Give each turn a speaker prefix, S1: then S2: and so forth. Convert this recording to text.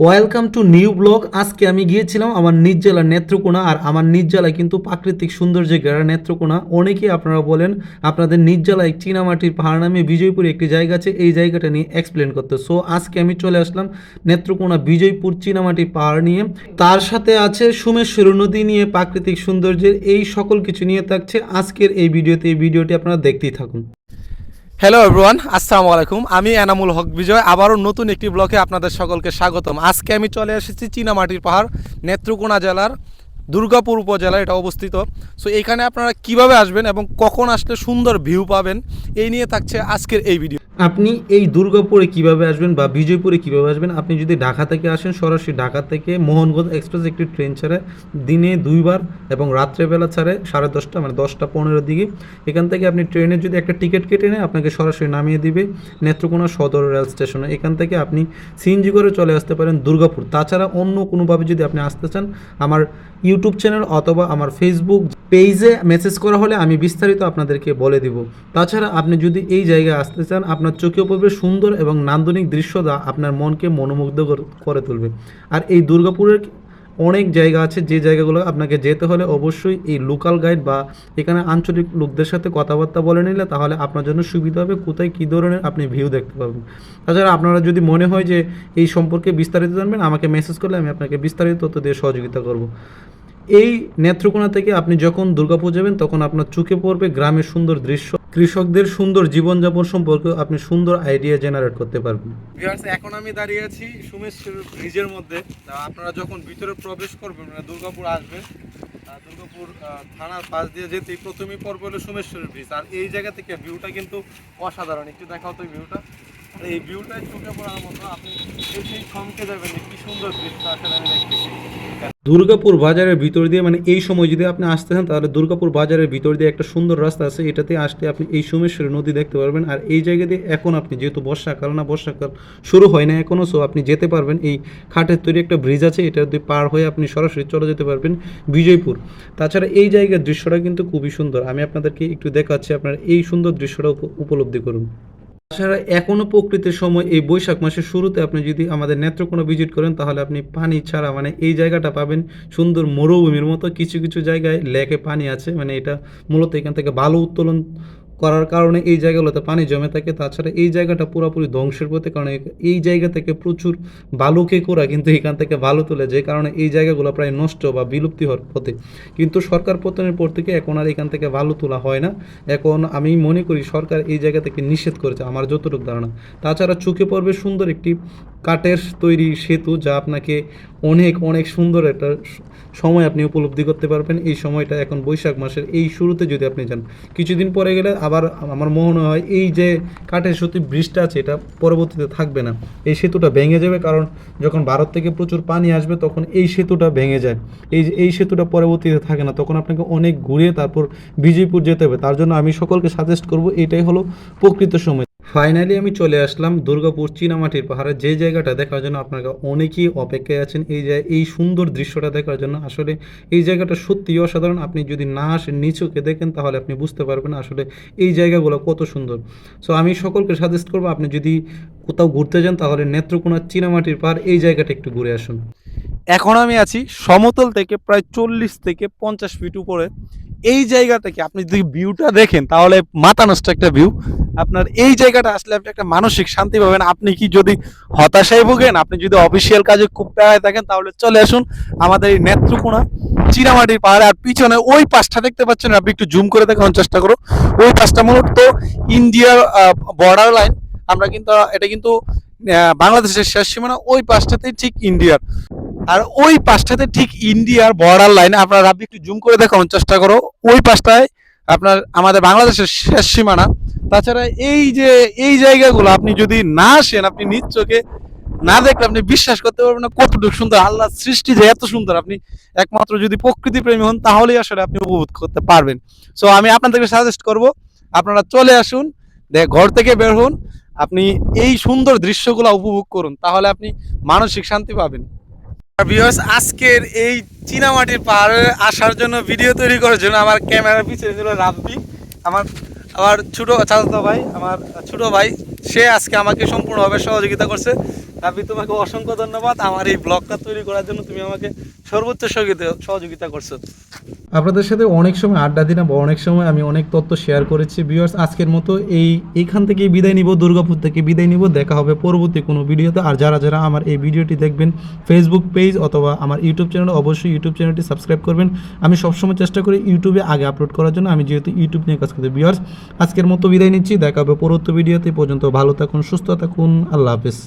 S1: Welcome to new blog আজকে আমি গিয়েছিলাম আমার নিজ জেলা নেত্রকোনা, আর আমার নিজ কিন্তু প্রাকৃতিক সৌন্দর্যে ঘেরা নেত্রকোনা। অনেকেই আপনারা বলেন, আপনাদের নিজ জেলায় চীনামাটির পাহাড় নামে বিজয়পুরে একটি জায়গা আছে, এই জায়গাটা নিয়ে এক্সপ্লেন করতে। সো আজকে আমি চলে আসলাম নেত্রকোনা বিজয়পুর চীনামাটির পাহাড় নিয়ে। তার সাথে আছে সুমেশ্বর নদী নিয়ে প্রাকৃতিক সৌন্দর্যের এই সকল কিছু নিয়ে থাকছে। আজকের এই ভিডিওতে, এই ভিডিওটি আপনারা দেখতেই থাকুন।
S2: হ্যালো এভরিওয়ান আসসালামু আলাইকুম আমি এনামুল হক বিজয়, আবারও নতুন একটি ব্লকে আপনাদের সকলকে স্বাগতম। আজকে আমি চলে এসেছি চীনামাটির পাহাড়, নেত্রকোনা জেলার দুর্গাপুর উপজেলায় এটা অবস্থিত। সো এখানে আপনারা কীভাবে আসবেন এবং কখন আসলে সুন্দর ভিউ পাবেন, এই নিয়ে থাকছে আজকের এই ভিডিও
S1: আপনি এই দুর্গাপুরে কীভাবে আসবেন বা বিজয়পুরে কীভাবে আসবেন, আপনি যদি ঢাকা থেকে আসেন, সরাসরি ঢাকা থেকে মোহনগঞ্জ এক্সপ্রেস একটি ট্রেন ছাড়ে, দিনে দুইবার এবং রাত্রেবেলা ছাড়ে সাড়ে দশটা মানে দশটা পনেরোর দিকে। এখান থেকে আপনি ট্রেনের যদি একটা টিকিট কেটে নেন আপনাকে সরাসরি নামিয়ে দিবে নেত্রকোনা সদর রেল স্টেশনে এখান থেকে আপনি সিএনজি করে চলে আসতে পারেন দুর্গাপুর। তাছাড়া অন্য কোনোভাবে যদি আপনি আসতে চান, আমার ইউটিউব চ্যানেল অথবা আমার ফেসবুক পেজে মেসেজ করা হলে আমি বিস্তারিত আপনাদেরকে বলে দিব। তাছাড়া আপনি যদি এই জায়গায় আসতে চান, আপনার চোখে পড়বে সুন্দর এবং নান্দনিক দৃশ্যটা আপনার মনকে মনোমুগ্ধ করে তুলবে। আর এই দুর্গাপুরের অনেক জায়গা আছে, যে জায়গাগুলো আপনাকে যেতে হলে অবশ্যই এই লোকাল গাইড বা এখানে আঞ্চলিক লোকদের সাথে কথাবার্তা বলে নিলে তাহলে আপনার জন্য সুবিধা হবে, কোথায় কী ধরনের আপনি ভিউ দেখতে পাবেন। তাছাড়া আপনারা যদি মনে হয় যে এই সম্পর্কে বিস্তারিত জানবেন, আমাকে মেসেজ করলে আমি আপনাকে বিস্তারিত তথ্য দিয়ে সহযোগিতা করব। এই নেত্রকোনা থেকে আপনি যখন দুর্গাপুর যাবেন, তখন আপনার চোখে পড়বে গ্রামের সুন্দর দৃশ্য। কৃষকদের সুন্দর জীবনযাপন সম্পর্কে আপনি সুন্দর আইডিয়া জেনারেট করতে পারবেন।
S2: এখন আমি দাঁড়িয়ে আছি সুমেশ্বর ব্রিজের মধ্যে। আপনারা যখন ভিতরে প্রবেশ করবেন মানে দুর্গাপুর আসবেন দুর্গাপুর থানার পাশ দিয়ে যেতেই প্রথমেই পর্ব হলো সুমেশ্বর ব্রিজ। আর এই জায়গা থেকে ভিউটা কিন্তু অসাধারণ। একটু দেখাও তো ভিউটা এই ভিউটাই চোখে পড়ার মতো, আপনি এসেই থমকে যাবেন কি সুন্দর দৃশ্য আসলে আমি দেখতেছি।
S1: দুর্গাপুর বাজারের ভিতর দিয়ে মানে এই সময় যদি আপনি আসতে চান, তাহলে দুর্গাপুর বাজারের ভিতর দিয়ে একটা সুন্দর রাস্তা আছে, এটাতে আসতে আপনি এই সোমেশ্বরী নদী দেখতে পারবেন। আর এই জায়গা দিয়ে এখন আপনি যেহেতু বর্ষাকাল, না বর্ষাকাল শুরু হয় না এখনও সো আপনি যেতে পারবেন। এই খাটের তৈরি একটা ব্রিজ আছে, এটা দিয়ে পার হয়ে আপনি সরাসরি চলে যেতে পারবেন বিজয়পুর। তাছাড়া এই জায়গার দৃশ্যটা কিন্তু খুবই সুন্দর। আমি আপনাদেরকে একটু দেখাচ্ছি, আপনারা এই সুন্দর দৃশ্যটা উপ- উপলব্ধি করুন। তাছাড়া এখনও প্রকৃতির সময় এই বৈশাখ মাসের শুরুতে আপনি যদি আমাদের নেত্রকোনা ভিজিট করেন, তাহলে আপনি পানি ছাড়া মানে এই জায়গাটা পাবেন সুন্দর মরুভূমির মতো। কিছু কিছু জায়গায় লেকে পানি আছে মানে এটা মূলত এখান থেকে বালু উত্তোলন করার কারণে এই জায়গাগুলোতে পানি জমে থাকে। তাছাড়া এই জায়গাটা পুরোপুরি ধ্বংসের পথে, কারণ এই- জায়গা থেকে প্রচুর বালুকে করা কিন্তু এখান থেকে বালু তোলে, যে কারণে এই জায়গাগুলো প্রায় নষ্ট বা বিলুপ্তি হওয়ার পথে। কিন্তু সরকার পতনের পর থেকে এখন আর এখান থেকে বালু তোলা হয় না। এখন আমি মনে করি সরকার এই জায়গা থেকে নিষেধ করেছে, আমার যতটুকু ধারণা। তাছাড়া চোখে পড়বে সুন্দর একটি কাঠের তৈরি সেতু যা আপনাকে অনেক অনেক সুন্দর একটা সময় আপনি উপলব্ধি করতে পারবেন। এই সময়টা এখন বৈশাখ মাসের এই শুরুতে যদি আপনি যান। কিছুদিন পরে গেলে আবার আমার মনে হয় এই যে কাঠের সেতু ব্রিজটা আছে, এটা পরবর্তীতে থাকবে না। এই সেতুটা ভেঙে যাবে কারণ যখন ভারত থেকে প্রচুর পানি আসবে তখন এই সেতুটা ভেঙে যায়। এই এই সেতুটা পরবর্তীতে থাকে না, তখন আপনাকে অনেক ঘুরে তারপর বিজয়পুর যেতে হবে। তার জন্য আমি সকলকে সাজেস্ট করব, এটাই হলো প্রকৃত সময়। ফাইনালি আমি চলে আসলাম দুর্গাপুর চীনামাটির পাহাড়ে। যে জায়গাটা দেখার জন্য আপনারা অনেকেই অপেক্ষায় আছেন, এই এই সুন্দর দৃশ্যটা দেখার জন্য। আসলে এই জায়গাটা সত্যিই অসাধারণ। আপনি যদি না আসেন, নিচুকে দেখেন, তাহলে আপনি বুঝতে পারবেন আসলে এই জায়গাগুলো কত সুন্দর। সো আমি সকলকে সাজেস্ট করব, আপনি যদি কোথাও ঘুরতে যান, তাহলে নেত্রকোনা চীনামাটির পাহাড়, এই জায়গাটা একটু ঘুরে আসুন।
S2: এখন আমি আছি সমতল থেকে প্রায় চল্লিশ থেকে পঞ্চাশ ফিট উপরে। এই জায়গা থেকে আপনি যদি ভিউটা দেখেন, তাহলে মাথা একটা ভিউ আপনার এই জায়গাটা আসলে আপনি একটা মানসিক শান্তি পাবেন। আপনি কি যদি হতাশায় ভোগেন, আপনি যদি অফিসিয়াল কাজে খুব প্যারায় থাকেন, তাহলে চলে আসুন আমাদের এই নেত্রকোনা চিনামাটির পাহাড়ে। আর পিছনে ওই পাশটা দেখতে পাচ্ছেন, আপনি একটু জুম করে দেখানোর চেষ্টা করো ওই পাশটা মূলত ইন্ডিয়ার বর্ডার লাইন আমরা কিন্তু, এটা কিন্তু বাংলাদেশের শেষ সীমানা, ওই পাশটাতেই ঠিক ইন্ডিয়ার। আর ওই পাশটাতে ঠিক ইন্ডিয়ার বর্ডার লাইন আপনার আপনি একটু জুম করে দেখানোর চেষ্টা করো। ওই পাশটায় আপনার আমাদের বাংলাদেশের শেষ সীমানা। তাছাড়া এই যে, এই জায়গাগুলো আপনি যদি না আসেন, আপনি নিজ চোখে না দেখলে আপনি বিশ্বাস করতে পারবেন না কতটুকু সুন্দর। আল্লাহ সৃষ্টি যে এত সুন্দর, আপনি একমাত্র যদি প্রকৃতি প্রেমী হন, তাহলেই আসলে আপনি উপভোগ করতে পারবেন। সো আমি আপনাদেরকে সাজেস্ট করব, আপনারা চলে আসুন দেখ ঘর থেকে বের হন, আপনি এই সুন্দর দৃশ্যগুলো উপভোগ করুন, তাহলে আপনি মানসিক শান্তি পাবেন। ভিউয়ার্স আজকের এই চীনামাটির পাহাড়ে আসার জন্য ভিডিও তৈরি করার জন্য আমার ক্যামেরা পিছনে ছিল রাব্বি। আমার আমার ছোট চাচাতো ভাই, আমার ছোট ভাই, সে আজকে আমাকে সম্পূর্ণভাবে সহযোগিতা করছে। রাব্বি, তোমাকে অসংখ্য ধন্যবাদ। আমার এই ব্লগটা তৈরি করার জন্য তুমি আমাকে সর্বোচ্চ সহযোগিতা- সহযোগিতা করছ।
S1: আপনাদের সাথে অনেক সময় আড্ডা দিলাম বা অনেক সময় আমি অনেক তথ্য শেয়ার করেছি। ভিউয়ার্স আজকের মতো এই এইখান থেকে বিদায় নিব, দুর্গাপুর থেকে বিদায় নিব। দেখা হবে পরবর্তী কোনো ভিডিওতে। আর যারা যারা আমার এই ভিডিওটি দেখবেন ফেসবুক পেজ অথবা আমার ইউটিউব চ্যানেল অবশ্যই ইউটিউব চ্যানেলটি সাবস্ক্রাইব করবেন। আমি সবসময় চেষ্টা করি ইউটিউবে আগে আপলোড করার জন্য। আমি যেহেতু ইউটিউব নিয়ে কাজ করি ভিউয়ার্স আজকের মতো বিদায় নিচ্ছি। দেখা হবে পরবর্তী ভিডিওতে। পর্যন্ত ভালো থাকুন, সুস্থ থাকুন। আল্লাহ হাফেজ।